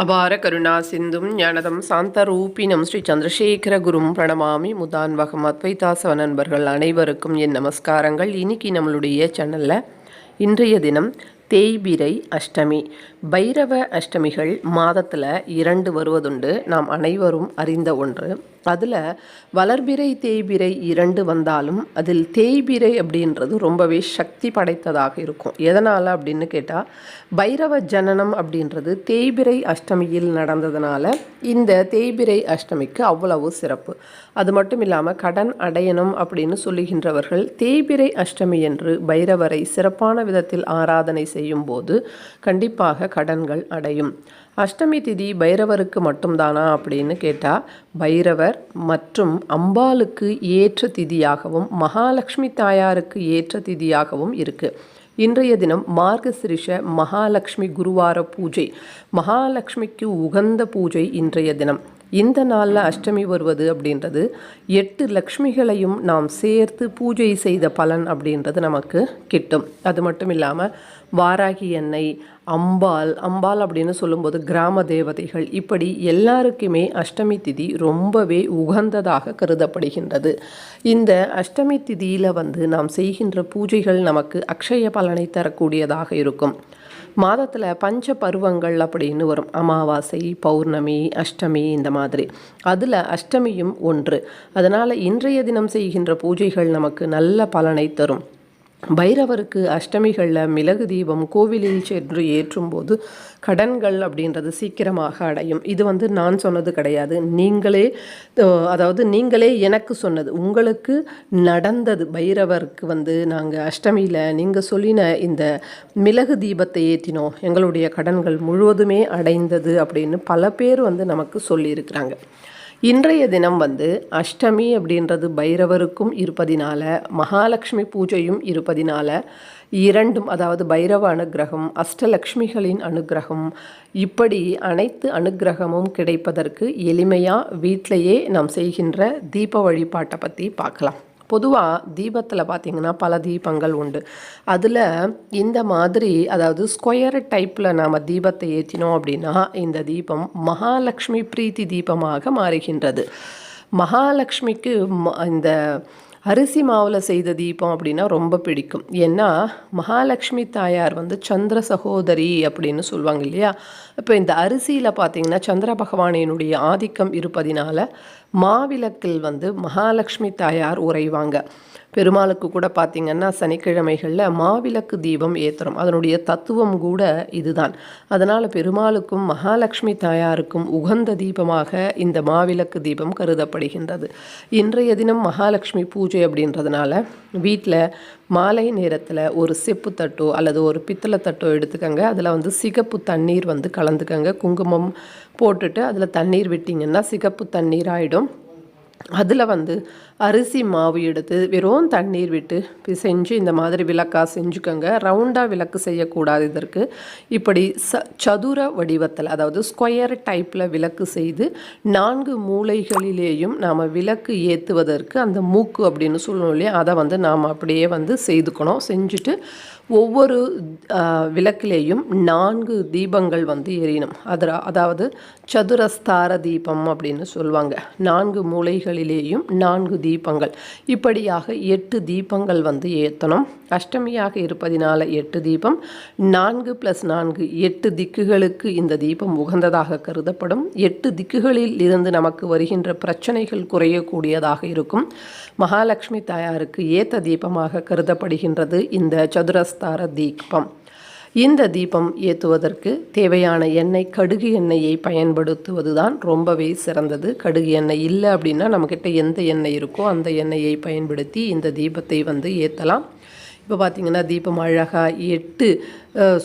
அபார கருணா சிந்தும் ஞானதம் சாந்தரூபினம் ஸ்ரீ சந்திரசேகர குரும் பிரணமாமி முதான்வகம் அத்வைதாசவ நண்பர்கள் அனைவருக்கும் என் நமஸ்காரங்கள். இன்னைக்கு நம்மளுடைய சேனலில் இன்றைய தினம் தேய்பிரை அஷ்டமி. பைரவ அஷ்டமிகள் மாதத்தில் இரண்டு வருவதுண்டு நாம் அனைவரும் அறிந்த ஒன்று. அதில் வளர்பிறை தேய்பிறை இரண்டு வந்தாலும் அதில் தேய்பிறை அப்படின்றது ரொம்பவே சக்தி படைத்ததாக இருக்கும். எதனால் அப்படின்னு கேட்டால் பைரவ ஜனனம் அப்படின்றது தேய்பிறை அஷ்டமியில் நடந்ததுனால இந்த தேய்பிறை அஷ்டமிக்கு அவ்வளவு சிறப்பு. அது மட்டும் இல்லாமல் கடன் அடையணும் அப்படின்னு சொல்லுகின்றவர்கள் தேய்பிறை அஷ்டமி என்று பைரவரை சிறப்பான விதத்தில் ஆராதனை செய்யும் போது கண்டிப்பாக கடன்கள் அடையும். அஷ்டமி திதி பைரவருக்கு மட்டும்தானா அப்படின்னு கேட்டால் பைரவர் மற்றும் அம்பாளுக்கு ஏற்ற திதியாகவும் மகாலட்சுமி தாயாருக்கு ஏற்ற திதியாகவும் இருக்குது இன்றைய தினம் மார்கசிரிஷ மகாலட்சுமி குருவார பூஜை மகாலட்சுமிக்கு உகந்த பூஜை இன்றைய தினம். இந்த நாளில் அஷ்டமி வருவது அப்படின்றது எட்டு லக்ஷ்மிகளையும் நாம் சேர்த்து பூஜை செய்த பலன் அப்படின்றது நமக்கு கிட்டும். அது மட்டும் இல்லாமல் வாராகி எண்ணெய் அம்பாள் அம்பாள் அப்படின்னு சொல்லும்போது கிராம தேவதைகள். இப்படி எல்லாருக்குமே அஷ்டமி திதி ரொம்பவே உகந்ததாக கருதப்படுகின்றது. இந்த அஷ்டமி திதியில் வந்து நாம் செய்கின்ற பூஜைகள் நமக்கு அக்ஷய பலனை தரக்கூடியதாக இருக்கும். மாதத்தில் பஞ்ச பருவங்கள் அப்படின்னு வரும். அமாவாசை பௌர்ணமி அஷ்டமி இந்த மாதிரி. அதில் அஷ்டமியும் ஒன்று. அதனால் இன்றைய தினம் செய்கின்ற பூஜைகள் நமக்கு நல்ல பலனை தரும். பைரவருக்கு அஷ்டமிகளில் மிளகு தீபம் கோவிலில் சென்று ஏற்றும்போது கடன்கள் அப்படின்றது சீக்கிரமாக அடையும். இது வந்து நான் சொன்னது கிடையாது. நீங்களே அதாவது நீங்களே எனக்கு சொன்னது. உங்களுக்கு நடந்தது. பைரவருக்கு வந்து நாங்கள் அஷ்டமியில் நீங்கள் சொல்லின இந்த மிளகு தீபத்தை ஏற்றினோம். எங்களுடைய கடன்கள் முழுவதுமே அடைந்தது அப்படின்னு பல பேர் வந்து நமக்கு சொல்லியிருக்கிறாங்க. இன்றைய தினம் வந்து அஷ்டமி அப்படின்றது பைரவருக்கும் இருப்பதினால மகாலட்சுமி பூஜையும் இருப்பதினால இரண்டும் அதாவது பைரவ அனுகிரகம் அஷ்டலக்ஷ்மிகளின் அனுகிரகம் இப்படி அனைத்து அனுகிரகமும் கிடைப்பதற்கு எளிமையாக வீட்டிலையே நாம் செய்கின்ற தீப வழிபாட்டை பற்றி பார்க்கலாம். பொதுவாக தீபத்தில் பார்த்திங்கன்னா பல தீபங்கள் உண்டு. அதில் இந்த மாதிரி அதாவது ஸ்கொயர் டைப்பில் நாம் தீபத்தை ஏற்றினோம் அப்படின்னா இந்த தீபம் மகாலட்சுமி பிரீத்தி தீபமாக மாறுகின்றது. மகாலட்சுமிக்கு இந்த அரிசி மாவில் செய்த தீபம் அப்படின்னா ரொம்ப பிடிக்கும். ஏன்னா மகாலட்சுமி தாயார் வந்து சந்திர சகோதரி அப்படின்னு சொல்லுவாங்க இல்லையா? இப்போ இந்த அரிசியில் பார்த்திங்கன்னா சந்திர பகவானினுடைய ஆதிக்கம் இருப்பதினால மாவிளக்கில் வந்து மகாலட்சுமி தாயார் உறைவாங்க. பெருமாளுக்கு கூட பார்த்திங்கன்னா சனிக்கிழமைகளில் மாவிளக்கு தீபம் ஏற்றுறோம் அதனுடைய தத்துவம் கூட இதுதான். அதனால் பெருமாளுக்கும் மகாலட்சுமி தாயாருக்கும் உகந்த தீபமாக இந்த மாவிளக்கு தீபம் கருதப்படுகின்றது. இன்றைய தினம் மகாலட்சுமி பூஜை அப்படின்றதுனால வீட்டில் மாலை நேரத்தில் ஒரு செப்பு தட்டோ அல்லது ஒரு பித்தளை தட்டோ எடுத்துக்கோங்க. அதில் வந்து சிகப்பு தண்ணீர் வந்து கலந்துக்கங்க. குங்குமம் போட்டுட்டு அதில் தண்ணீர் விட்டிங்கன்னா சிகப்பு தண்ணீர் ஆகிடும் அதில் வந்து அரிசி மாவு எடுத்து வெறும் தண்ணீர் விட்டு பிசைஞ்சு இந்த மாதிரி விளக்காக செஞ்சுக்கோங்க. ரவுண்டாக விளக்கு செய்யக்கூடாது இதற்கு. இப்படி ச சதுர வடிவத்தில் அதாவது ஸ்கொயர் டைப்பில் விளக்கு செய்து நான்கு மூளைகளிலேயும் நாம் விளக்கு ஏற்றுவதற்கு அந்த மூக்கு அப்படின்னு சொல்லணும் இல்லையா? அதை வந்து நாம் அப்படியே வந்து செய்துக்கணும். செஞ்சுட்டு ஒவ்வொரு விளக்கிலேயும் நான்கு தீபங்கள் வந்து எரியணும் அதில் அதாவது சதுரஸ்தார தீபம் அப்படின்னு சொல்லுவாங்க நான்கு மூலைகளிலேயும் நான்கு தீபங்கள். இப்படியாக எட்டு தீபங்கள் வந்து ஏற்றணும் அஷ்டமியாக இருப்பதினால எட்டு தீபம். நான்கு ப்ளஸ் நான்கு எட்டு திக்குகளுக்கு இந்த தீபம் உகந்ததாக கருதப்படும். எட்டு திக்குகளில் இருந்து நமக்கு வருகின்ற பிரச்சனைகள் குறையக்கூடியதாக இருக்கும். மகாலட்சுமி தாயாருக்கு ஏத்த தீபமாக கருதப்படுகின்றது இந்த சதுரஸ்தார தீபம். இந்த தீபம் ஏற்றுவதற்கு தேவையான எண்ணெய் கடுகு எண்ணெயை பயன்படுத்துவது தான் ரொம்பவே சிறந்தது. கடுகு எண்ணெய் இல்லை அப்படின்னா நம்மக்கிட்ட எந்த எண்ணெய் இருக்கோ அந்த எண்ணெயை பயன்படுத்தி இந்த தீபத்தை வந்து ஏற்றலாம் இப்போ பார்த்திங்கன்னா தீபம் அழகாக எட்டு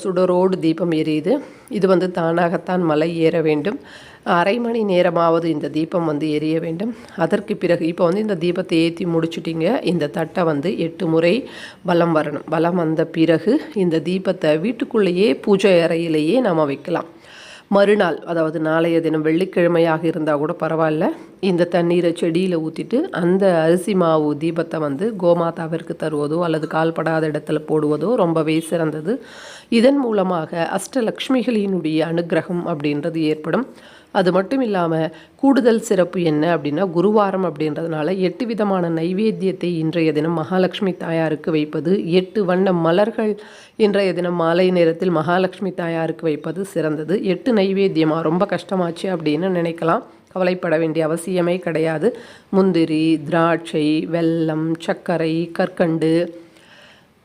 சுடரோடு தீபம் எரியுது. இது வந்து தானாகத்தான் மலை ஏற வேண்டும். அரை மணி நேரமாவது இந்த தீபம் வந்து எரிய வேண்டும். அதற்கு பிறகு இப்போ வந்து இந்த தீபத்தை ஏற்றி முடிச்சுட்டிங்க. இந்த தட்டை வந்து எட்டு முறை வலம் வரணும். வலம் வந்த பிறகு இந்த தீபத்தை வீட்டுக்குள்ளேயே பூஜை அறையிலேயே நம்ம வைக்கலாம். மறுநாள் அதாவது நாளைய தினம் வெள்ளிக்கிழமையாக இருந்தால் கூட பரவாயில்ல. இந்த தண்ணீரை செடியில் ஊற்றிட்டு அந்த அரிசி மாவு தீபத்தை வந்து கோமாதாவிற்கு தருவதோ அல்லது கால்படாத இடத்துல போடுவதோ ரொம்பவே சிறந்தது. இதன் மூலமாக அஷ்டலக்ஷ்மிகளினுடைய அனுகிரகம் அப்படின்றது ஏற்படும். அது மட்டும் இல்லாமல் கூடுதல் சிறப்பு என்ன அப்படின்னா குருவாரம் அப்படின்றதுனால எட்டு விதமான நைவேத்தியத்தை இன்றைய தினம் மகாலட்சுமி தாயாருக்கு வைப்பது எட்டு வண்ண மலர்கள் இன்றைய தினம் மாலை நேரத்தில் மகாலட்சுமி தாயாருக்கு வைப்பது சிறந்தது. எட்டு நைவேத்தியமாக ரொம்ப கஷ்டமாச்சு அப்படின்னு நினைக்கலாம். கவலைப்பட வேண்டிய அவசியமே கிடையாது. முந்திரி திராட்சை வெல்லம் சர்க்கரை கற்கண்டு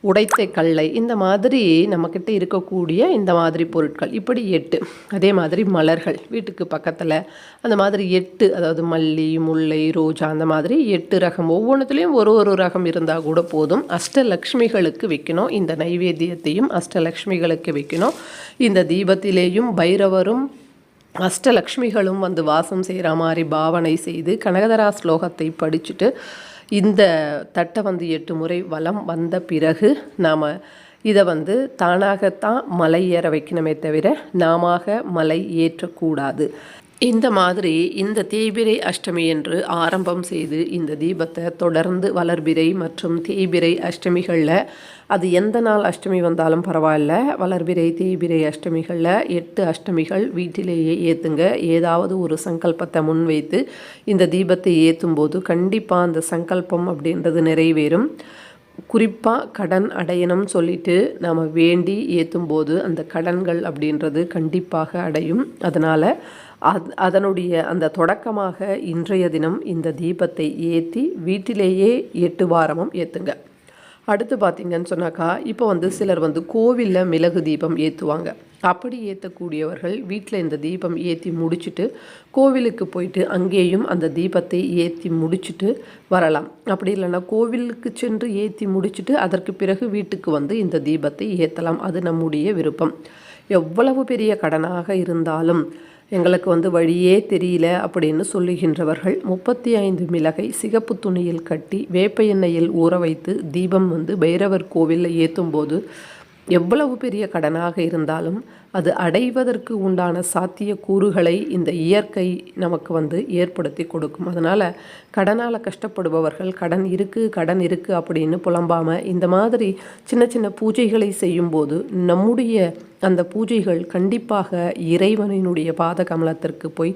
உடைத்த கல்லை. இந்த மாதிரி நம்மக்கிட்ட இருக்கக்கூடிய இந்த மாதிரி பொருட்கள். இப்படி எட்டு. அதே மாதிரி மலர்கள். வீட்டுக்கு பக்கத்தில் அந்த மாதிரி எட்டு அதாவது மல்லி முல்லை ரோஜா அந்த மாதிரி எட்டு ரகம். ஒவ்வொன்றுத்துலேயும் ஒரு ஒரு ரகம் இருந்தால் கூட போதும். அஷ்டலக்ஷ்மிகளுக்கு வைக்கணும். இந்த நைவேத்தியத்தையும் அஷ்டலக்ஷ்மிகளுக்கு வைக்கணும். இந்த தீபத்திலேயும் பைரவரும் அஷ்டலக்ஷ்மிகளும் வந்து வாசம் செய்கிற மாதிரி பாவனை செய்து கனகதரா ஸ்லோகத்தை படிச்சுட்டு இந்த தட்டை வந்து எட்டு முறை வலம் வந்த பிறகு நாம் இதை வந்து தானாகத்தான் மலை ஏற வைக்கணுமே தவிர நாம மலை ஏற்றக்கூடாது. இந்த மாதிரி இந்த தேய்பிரை அஷ்டமி என்று ஆரம்பம் செய்து இந்த தீபத்தை தொடர்ந்து வளர்பிறை மற்றும் தேய்பிரை அஷ்டமிகளில் அது எந்த நாள் அஷ்டமி வந்தாலும் பரவாயில்ல. வளர்பிறை தேய்பிரை அஷ்டமிகளில் எட்டு அஷ்டமிகள் வீட்டிலேயே ஏற்றுங்க ஏதாவது ஒரு சங்கல்பத்தை முன்வைத்து இந்த தீபத்தை ஏற்றும் போது கண்டிப்பாக அந்த சங்கல்பம் அப்படின்றது நிறைவேறும். குறிப்பாக கடன் அடையணும்னு சொல்லிட்டு நாம் வேண்டி ஏற்றும் போது அந்த கடன்கள் அப்படின்றது கண்டிப்பாக அடையும். அதனால் அத் அதனுடைய அந்த தொடக்கமாக இன்றைய தினம் இந்த தீபத்தை ஏற்றி வீட்டிலேயே எட்டு வாரமும் ஏற்றுங்க அடுத்து பார்த்திங்கன்னு சொன்னாக்கா இப்போ வந்து சிலர் வந்து கோவிலில் மிளகு தீபம் ஏற்றுவாங்க அப்படி ஏற்றக்கூடியவர்கள் வீட்டில் இந்த தீபம் ஏற்றி முடிச்சுட்டு கோவிலுக்கு போயிட்டு அங்கேயும் அந்த தீபத்தை ஏற்றி முடிச்சுட்டு வரலாம். அப்படி இல்லைன்னா கோவிலுக்கு சென்று ஏற்றி முடிச்சுட்டு அதற்கு பிறகு வீட்டுக்கு வந்து இந்த தீபத்தை ஏற்றலாம் அது நம்முடைய விருப்பம். எவ்வளவு பெரிய கடனாக இருந்தாலும் எங்களுக்கு வந்து வழியே தெரியல அப்படின்னு சொல்லுகின்றவர்கள் முப்பத்தி ஐந்து மிளகை சிகப்பு துணியில் கட்டி வேப்ப எண்ணெயில் ஊற வைத்து தீபம் வந்து பைரவர் கோவிலில் ஏற்றும் போது எவ்வளவு பெரிய கடனாக இருந்தாலும் அது அடைவதற்கு உண்டான சாத்திய கூறுகளை இந்த இயற்கை நமக்கு வந்து ஏற்படுத்தி கொடுக்கும். அதனால் கடனால் கஷ்டப்படுபவர்கள் கடன் இருக்குது கடன் இருக்குது அப்படின்னு புலம்பாமல் இந்த மாதிரி சின்ன சின்ன பூஜைகளை செய்யும்போது நம்முடைய அந்த பூஜைகள் கண்டிப்பாக இறைவனினுடைய பாத கமலத்திற்கு போய்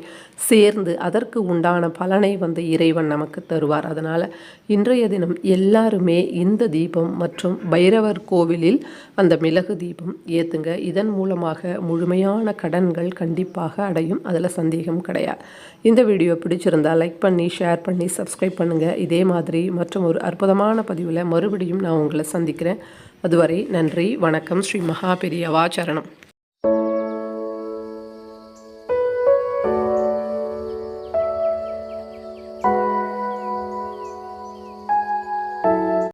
சேர்ந்து அதற்கு உண்டான பலனை வந்து இறைவன் நமக்கு தருவார். அதனால் இன்றைய தினம் எல்லாருமே இந்த தீபம் மற்றும் பைரவர் கோவிலில் அந்த மிளகு தீபம் ஏற்றுங்க இதன் மூலமாக முழுமையான கடன்கள் கண்டிப்பாக அடையும். அதில் சந்தேகம் கிடையாது. இந்த வீடியோ பிடிச்சிருந்தால் லைக் பண்ணி ஷேர் பண்ணி சப்ஸ்கிரைப் பண்ணுங்கள் இதே மாதிரி மற்றும் ஒரு அற்புதமான பதிவில் மறுபடியும் நான் உங்களை சந்திக்கிறேன். அதுவரை நன்றி வணக்கம். ஸ்ரீ மகாபெரியவா சரணம்.